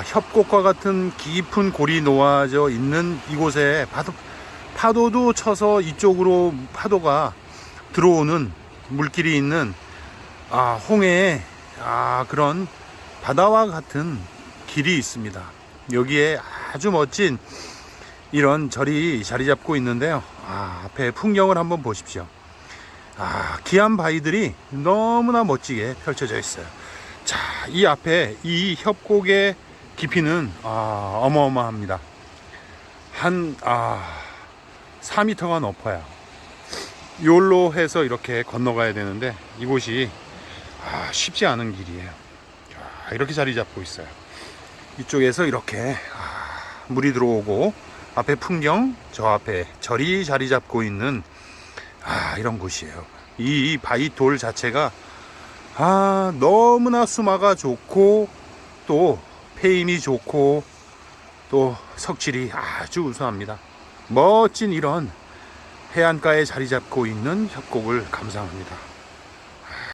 아, 협곡과 같은 깊은 골이 놓아져 있는 이곳에 파도, 파도도 쳐서 이쪽으로 파도가 들어오는 물길이 있는 아, 홍해의 아, 그런 바다와 같은 길이 있습니다. 여기에 아주 멋진 이런 절이 자리 잡고 있는데요. 아, 앞에 풍경을 한번 보십시오. 아, 기암 바위들이 너무나 멋지게 펼쳐져 있어요. 자, 이 앞에 이 협곡의 깊이는 아, 어마어마합니다. 한 아, 4m가 높아요. 요로 해서 이렇게 건너가야 되는데 이곳이 아, 쉽지 않은 길이에요. 자, 이렇게 자리 잡고 있어요. 이쪽에서 이렇게 아, 물이 들어오고 앞에 풍경, 저 앞에 절이 자리 잡고 있는 아, 이런 곳이에요. 이 바위 돌 자체가 아, 너무나 수마가 좋고 또 페임이 좋고 또 석질이 아주 우수합니다. 멋진 이런 해안가에 자리 잡고 있는 협곡을 감상합니다.